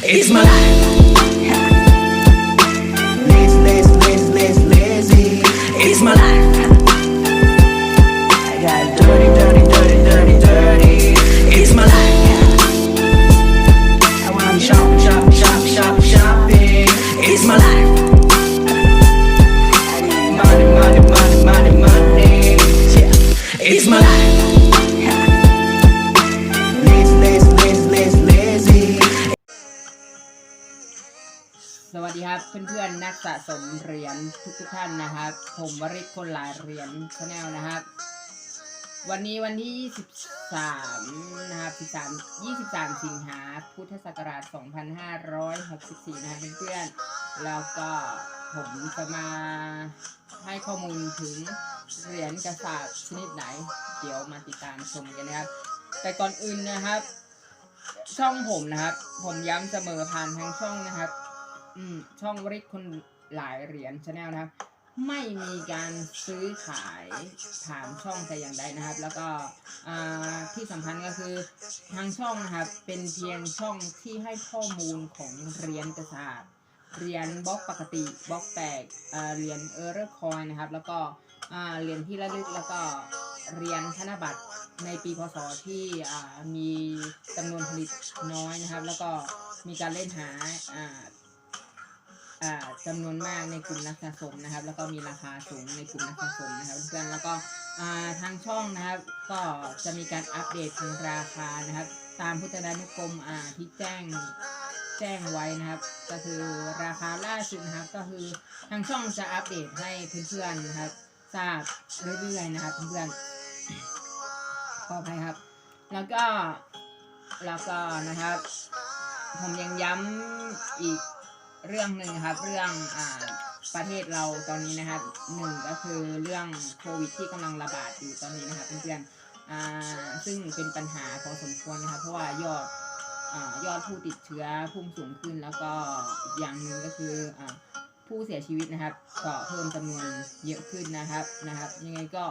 It's my life. ครับ เพื่อนๆนักสะสมเหรียญทุกๆท่านนะครับ ผมวริศคนหลายเหรียญชาแนลนะครับ วันนี้วันที่ 23 นะครับ13 23 สิงหาพุทธศักราช 2564 นะครับเพื่อนๆแล้วก็ผมจะมาให้ข้อมูลถึงเหรียญกระสาบชนิดไหน เดี๋ยวมาติดตามชมกันนะครับ แต่ก่อนอื่นนะครับ ช่องผมนะครับ ผมย้ำเสมอผ่านทางช่องนะครับ อืมช่องวริศคนหลายเหรียญชาแนลนะครับ ไม่มีการซื้อขายผ่านช่องแต่อย่างใดนะครับ แล้วก็ที่สำคัญก็คือทางช่องนะครับ เป็นเพียงช่องที่ให้ข้อมูลของเหรียญกระสาบเหรียญบล็อกปกติบล็อกแตกเหรียญเออร์เรอร์คอยนะครับ แล้วก็เหรียญที่ระลึกแล้วก็เหรียญธนบัตรในปีพศที่มีจำนวนผลิตน้อยนะครับ แล้วก็มีการเล่นหาอ่าอ่า จำนวนมากในกลุ่มนักสะสมนะครับ แล้วก็มีราคาสูงในกลุ่มนักสะสมนะครับเพื่อนแล้วก็ทางช่องนะครับ ก็จะมีการอัปเดตทางราคานะครับ ตามพุทธนานุกรมที่แจ้งแจ้งไว้นะครับ ก็คือราคาล่าสุดนะครับ ก็คือทางช่องจะอัปเดตให้เพื่อนๆนะครับทราบเรื่อยๆนะครับเพื่อนๆขออภัยครับ แล้วก็แล้วก็นะครับ ผมยังย้ำอีก เรื่องหนึ่งครับ เรื่องอ่าประเทศเราตอนนี้นะครับหนึ่งก็คือเรื่องโควิดที่กำลังระบาดอยู่ตอนนี้นะครับเพื่อนๆอ่าซึ่งเป็นปัญหาพอสมควรนะครับ เพราะว่ายอดอายอดผู้ติดเชื้อพุ่งสูงขึ้น แล้วก็อีกอย่างหนึ่งก็คืออาผู้เสียชีวิตนะครับก็เพิ่มจำนวนเยอะขึ้นนะครับนะครับ ยังไงก็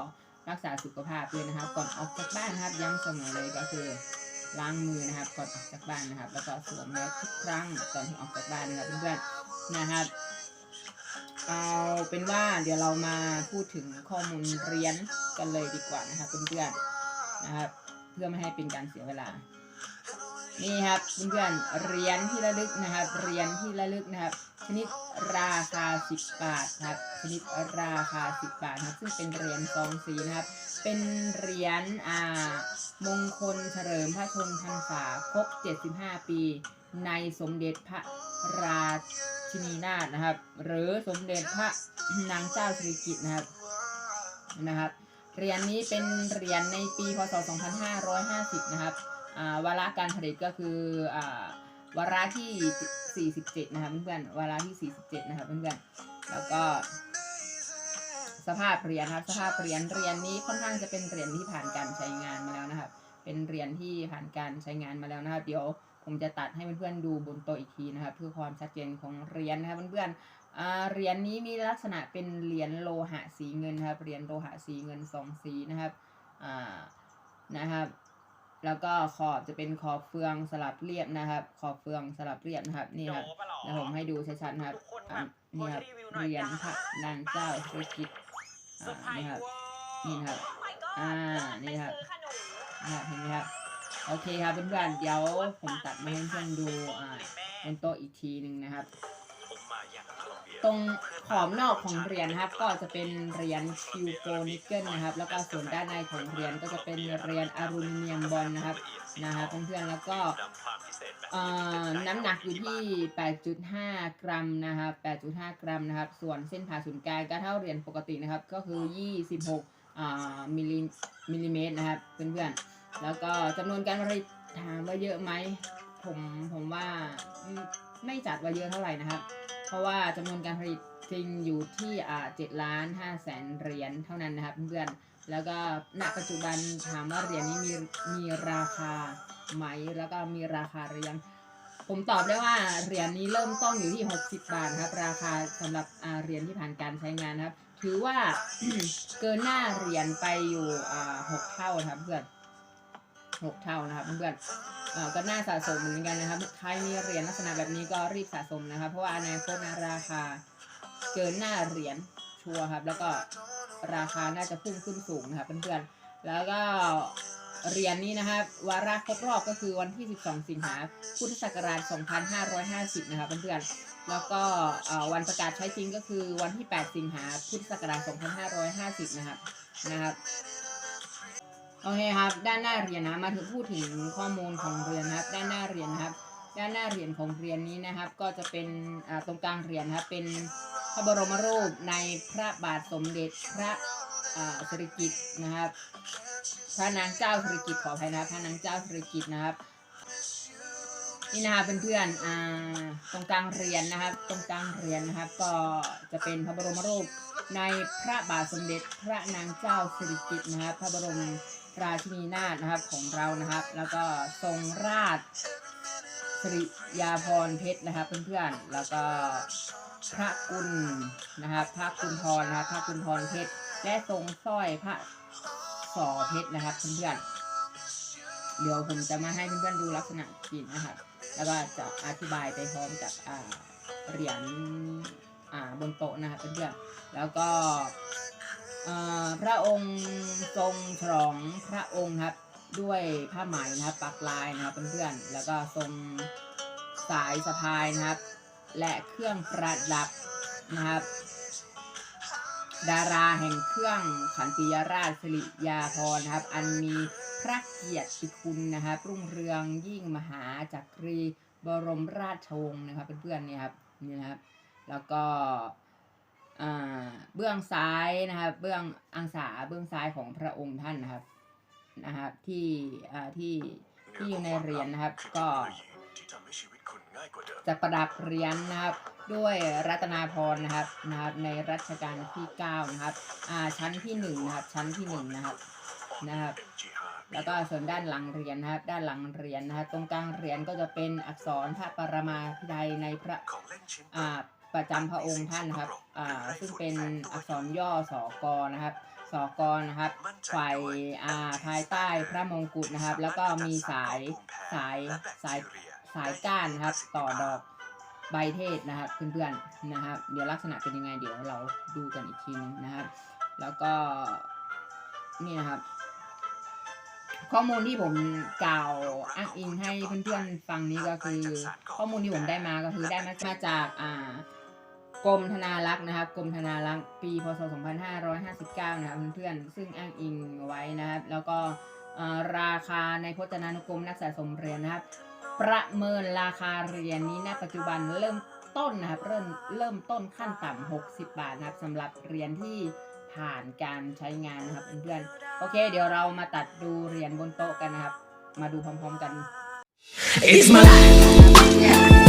รักษาสุขภาพด้วยนะครับ ก่อนออกจากบ้านนะครับย้ำเสมอเลยก็คือ ล้างมือนะครับก่อนออกจากบ้านนะครับ แล้วก็สวมแมสทุกครั้งก่อนที่ออกจากบ้านนะครับเพื่อนๆนะครับ เอาเป็นว่าเดี๋ยวเรามาพูดถึงข้อมูลเรียนกันเลยดีกว่านะครับเพื่อนๆนะครับ เพื่อไม่ให้เป็นการเสียเวลา นี่ครับเพื่อนๆเหรียญที่ระลึกนะครับเหรียญที่ระลึกนะครับ ชนิดราคา 10 บาทครับ ชนิดราคา 10 บาทนะครับซึ่งเป็นเหรียญสองสีนะครับ เป็นเหรียญอ่ามงคลเฉลิมพระชนมพรรษาครบ 75 ปี ในสมเด็จพระราชินีนาถนะครับ หรือสมเด็จพระนางเจ้าสิริกิติ์นะครับนะครับเหรียญนี้เป็นเหรียญในปีพศ 2550 นะครับ วาระการผลิตก็คืออ่าวาระที่ 47 นะครับเพื่อนๆวาระที่ 47 นะครับเพื่อนๆแล้วก็สภาพเหรียญครับสภาพเหรียญเหรียญนี้ค่อนข้างจะเป็นเหรียญที่ผ่านการใช้งานมาแล้วนะครับ เป็นเหรียญที่ผ่านการใช้งานมาแล้วนะครับเดี๋ยวผมจะตัดให้เพื่อนๆดูบนโต๊ะอีกทีนะครับ เพื่อความชัดเจนของเหรียญนะครับเพื่อนๆอ่าเหรียญนี้มีลักษณะเป็นเหรียญโลหะสีเงินครับเหรียญโลหะสีเงินสองสีนะครับนะครับ แล้วก็ขอบจะเป็นขอบเฟืองสลับเรียบนะครับ ขอบเฟืองสลับเรียบนะครับ นี่ครับแล้วผมให้ดูชัดๆนะครับอะนี่ครับเหรียญพระนางเจ้าสิริกิติ์อ่านี่ครับนี่นะครับอ่านี่ครับนะครับเห็นไหมครับโอเคครับเพื่อนๆเดี๋ยวผมตัดมาให้เพื่อนๆดูอ่าบนโต๊ะอีกทีหนึ่งนะครับ ตรงขอบนอกของเหรียญนะครับ ก็จะเป็นเหรียญคิวโกนิกเกิลนะครับ แล้วก็ส่วนด้านในของเหรียญก็จะเป็นเหรียญอลูมิเนียมบอลนะครับนะครับเพื่อนๆแล้วก็เอ่อน้ำหนักอยู่ที่ 8.5 กรัมนะครับ 8.5 กรัมนะครับ ส่วนเส้นผ่าศูนย์กลางก็เท่าเหรียญปกตินะครับ ก็คือ 26อ่ามิลลิมิลลิเมตรนะครับเพื่อนๆแล้วก็จำนวนการผลิตถามว่าเยอะไหมผมผมว่า ไม่จัดว่าเยอะเท่าไหร่นะครับ เพราะว่าจำนวนการผลิตจริงอยู่ที่อ่า7ล้าน5แสนเหรียญเท่านั้นนะครับเพื่อนๆแล้วก็ณปัจจุบันถามว่าเหรียญนี้มีมีราคาไหมแล้วก็มีราคาหรือยังผมตอบได้ว่าเหรียญนี้เริ่มต้นอยู่ที่ 60 บาทครับ ราคาสำหรับเหรียญที่ผ่านการใช้งานครับ ถือว่าเกินหน้าเหรียญไปอยู่หกเท่าครับเพื่อนหกเท่านะครับเพื่อน ก็น่าสะสมเหมือนกันนะครับใครมีเหรียญลักษณะแบบนี้ก็รีบสะสมนะครับ เพราะว่าอนาคตนะราคาเกินหน้าเหรียญชัวร์ครับ แล้วก็ราคาน่าจะพุ่งขึ้นสูงนะครับเพื่อนๆแล้วก็เหรียญนี้นะครับวาระครบรอบก็คือวันที่ 12 สิงหาพุทธศักราช 2550 นะครับเพื่อนๆแล้วก็วันประกาศใช้จริงก็คือวันที่ 8 สิงหาพุทธศักราช 2550 นะครับนะครับ โอเคครับ ด้านหน้าเรียญนะมาถึงพูดถึงข้อมูลของเรียญนะครับ ด้านหน้าเรียญนะครับ ด้านหน้าเรียญของเรียญนี้นะครับ ก็จะเป็นอ่าตรงกลางเรียนะครับเป็นพระบรมรูปในพระบาทสมเด็จพระอ่าสิริกิตนะครับ พระนางเจ้าสิริกิตขออภัยนะครับ พระนางเจ้าสิริกิตนะครับนี่นะครับเพื่อนๆอ่าตรงกลางเรียญนะครับ ตรงกลางเรียญนะครับ ก็จะเป็นพระบรมรูปในพระบาทสมเด็จพระนางเจ้าสิริกิติ์นะครับ พระบรม ราชินีนาถนะครับของเรานะครับ แล้วก็ทรงราชสิริยาภรเพชรนะครับเพื่อนๆ แล้วก็พระกุลนะครับ พระกุลทรนะครับ พระกุลทรเพชร และทรงสร้อยพระสอเพชรนะครับเพื่อนๆ เดี๋ยวผมจะมาให้เพื่อนๆดูลักษณะจริงนะครับ แล้วก็จะอธิบายไปพร้อมกับอ่าเหรียญอ่าบนโต๊ะนะครับเพื่อนๆ แล้วก็ พระองค์ทรงฉลองพระองค์ครับด้วยผ้าไหมนะครับปักลายนะครับเพื่อนๆแล้วก็ทรงสายสะพายนะครับ และเครื่องประดับนะครับ ดาราแห่งเครื่องขันติยราชสิริยาภรนะครับ อันมีพระเกียรติคุณนะครับ รุ่งเรืองยิ่งมหาจักรีบรมราชวงศ์นะครับเพื่อนๆเนี่ยครับนี่นะครับ แล้วก็ เบื้องซ้ายนะครับเบื้องอังสาเบื้องซ้ายของพระองค์ท่านนะครับนะครับที่ที่ที่อยู่ในเหรียญนะครับ ก็จะประดับเหรียญนะครับ ด้วยรัตนาพรนะครับนะครับในรัชกาลที่9นะครับอ่าชั้นที่1นะครับชั้นที่1นะครับนะครับ แล้วก็ส่วนด้านหลังเหรียญนะครับ ด้านหลังเหรียญนะครับ ตรงกลางเหรียญก็จะเป็นอักษรพระปรมาภิไธยในพระอ่า ประจำพระองค์ท่านนะครับอ่าซึ่งเป็นอักษรย่อสอกอนะครับสอกอนะครับฝ่ายอ่าภายใต้พระมงกุฎนะครับ แล้วก็มีสายสายสายสายก้านนะครับ ต่อดอกใบเทศนะครับเพื่อนๆนะครับ เดี๋ยวลักษณะเป็นยังไงเดี๋ยวเราดูกันอีกทีนึงนะครับ แล้วก็นี่นะครับ ข้อมูลที่ผมกล่าวอ้างอิงให้เพื่อนๆฟังนี้ก็คือ ข้อมูลที่ผมได้มาก็คือได้มาจากอ่า กรมธนารักษ์นะครับกรมธนารักษ์ปีพศ 2559 นะครับเพื่อนๆซึ่งอ้างอิงไว้นะครับ แล้วก็เอ่อราคาในพจนานุกรมนักสะสมเหรียญนะครับ ประเมินราคาเหรียญนี้ณปัจจุบันเริ่มต้นนะครับ เริ่มเริ่มต้นขั้นต่ำ60 บาทนะครับสำหรับเหรียญที่ผ่านการใช้งานนะครับเพื่อนๆโอเค เดี๋ยวเรามาตัดดูเหรียญบนโต๊ะกันนะครับ มาดูพร้อมๆกัน It's my life.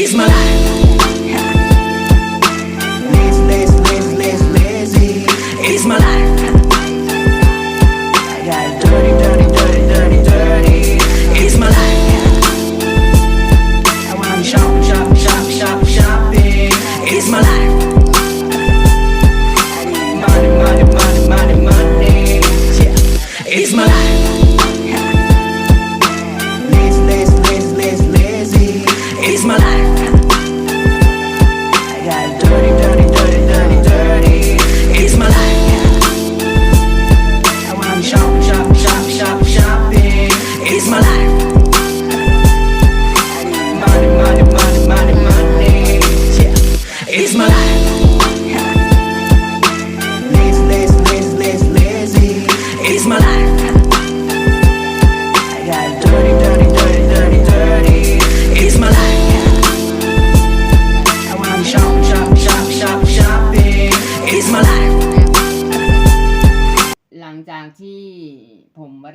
It's my life.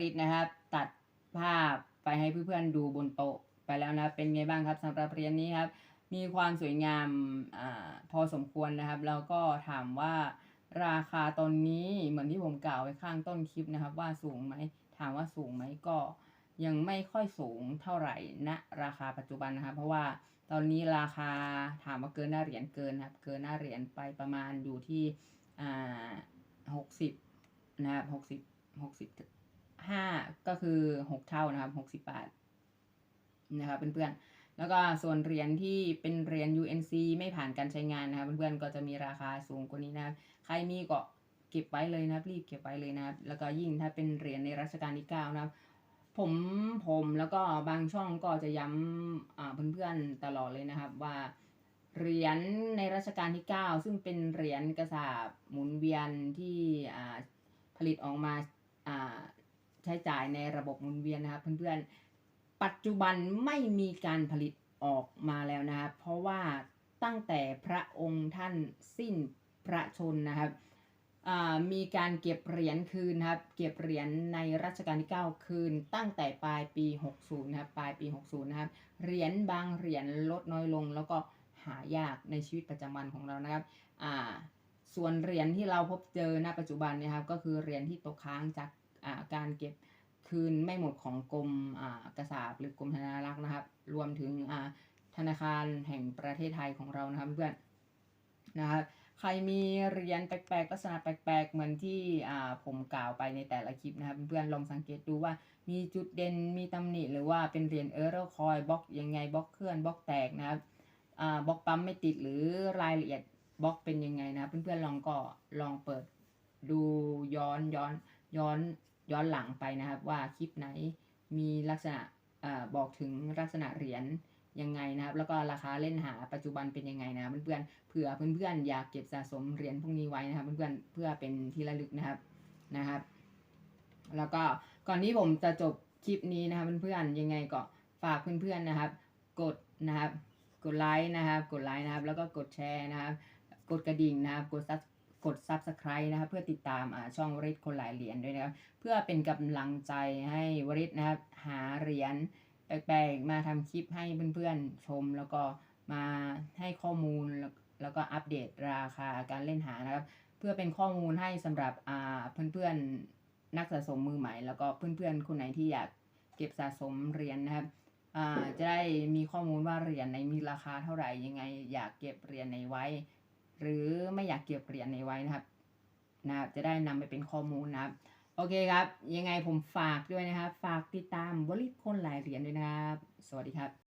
ริศนะครับ ตัดภาพไปให้เพื่อนๆดูบนโต๊ะไปแล้วนะเป็นไงบ้างครับสำหรับเรียญนี้ครับ มีความสวยงามอาพอสมควรนะครับ แล้วก็ถามว่าราคาตอนนี้เหมือนที่ผมกล่าวไว้ข้างต้นคลิปนะครับ ว่าสูงไหมถามว่าสูงไหมก็ยังไม่ค่อยสูงเท่าไหร่ณราคาปัจจุบันนะครับเพราะว่าตอนนี้ราคาถามว่าเกินหน้าเหรียญเกินครับเกินหน้าเหรียญไปประมาณอยู่ที่อ่าหกสิบนะครับหกสิบหกสิบ ห้าก็คือหกเท่านะครับหกสิบบาทนะครับเพื่อนๆ แล้วก็ส่วนเหรียญที่เป็นเหรียญ UNC ไม่ผ่านการใช้งานนะครับเพื่อนๆ ก็จะมีราคาสูงกว่านี้นะครับ ใครมีก็เก็บไว้เลยนะครับ รีบเก็บไว้เลยนะครับ แล้วก็ยิ่งถ้าเป็นเหรียญในรัชกาลที่9นะครับ ผมผมแล้วก็บางช่องก็จะย้ำอ่าเพื่อนๆตลอดเลยนะครับว่าเหรียญในรัชกาลที่ 9 ซึ่งเป็นเหรียญกระสาบหมุนเวียนที่ผลิตออกมา ใช้จ่ายในระบบหมุนเวียนนะครับเพื่อนๆ ปัจจุบันไม่มีการผลิตออกมาแล้วนะครับ เพราะว่าตั้งแต่พระองค์ท่านสิ้นพระชนนะครับมีการเก็บเหรียญคืนครับ เก็บเหรียญในรัชกาลที่ 9 คืน ตั้งแต่ปลายปี 60 นะครับ ปลายปี 60 นะครับ เหรียญบางเหรียญลดน้อยลง แล้วก็หายากในชีวิตประจำวันของเรานะครับส่วนเหรียญที่เราพบเจอณปัจจุบันนะครับ ก็คือเหรียญที่ตกค้างจาก การเก็บคืนไม่หมดของกรมกระสาบหรือกรมธนารักษ์นะครับ รวมถึงธนาคารแห่งประเทศไทยของเรานะครับเพื่อนนะครับใครมีเหรียญแปลกๆลักษณะแปลกๆ เหมือนที่ผมกล่าวไปในแต่ละคลิปนะครับเพื่อนๆลองสังเกตดูว่ามีจุดเด่นมีตำหนิหรือว่าเป็นเหรียญเออร์เรคอยบล็อกยังไงบล็อกเคลื่อนบล็อกแตกนะครับบล็อกปั๊มไม่ติดหรือรายละเอียดบล็อกเป็นยังไงนะเพื่อนๆลองก็ลองเปิดดูย้อนย้อนย้อน ย้อนหลังไปนะครับ ว่าคลิปไหนมีลักษณะอบอกถึงลักษณะเหรียญยังไงนะครับ แล้วก็ราคาเล่นหาปัจจุบันเป็นยังไงนะเพื่อนๆเผื่อเพื่อนๆอยากเก็บสะสมเหรียญพวกนี้ไว้นะครับ เพื่อนๆเพื่อเป็นที่ระลึกนะครับนะครับ แล้วก็ก่อนที่ผมจะจบคลิปนี้นะครับเพื่อนๆยังไงก็ฝากเพื่อนๆนะครับ กดนะครับ กดไลค์นะครับ กดไลค์นะครับ แล้วก็กดแชร์นะครับ กดกระดิ่งนะครับ กดซับ กด subscribe นะครับเพื่อติดตามช่องวริศคนหลายเหรียญด้วยนะครับเพื่อเป็นกำลังใจให้วริศนะครับหาเหรียญแปลกๆมาทำคลิปให้เพื่อนๆชม แล้วก็มาให้ข้อมูลแล้วก็อัปเดตราคาการเล่นหานะครับเพื่อเป็นข้อมูลให้สำหรับเพื่อนๆนักสะสมมือใหม่ แล้วก็เพื่อนๆคนไหนที่อยากเก็บสะสมเหรียญนะครับจะได้มีข้อมูลว่าเหรียญไหนมีราคาเท่าไหร่ยังไง อยากเก็บเหรียญไหนไว้ หรือไม่อยากเก็บเหรียญในไว้นะครับนะครับ จะได้นำไปเป็นข้อมูลนะครับ โอเคครับ ยังไงผมฝากด้วยนะครับ ฝากติดตามวลิคนหลายเหรียญด้วยนะครับ สวัสดีครับ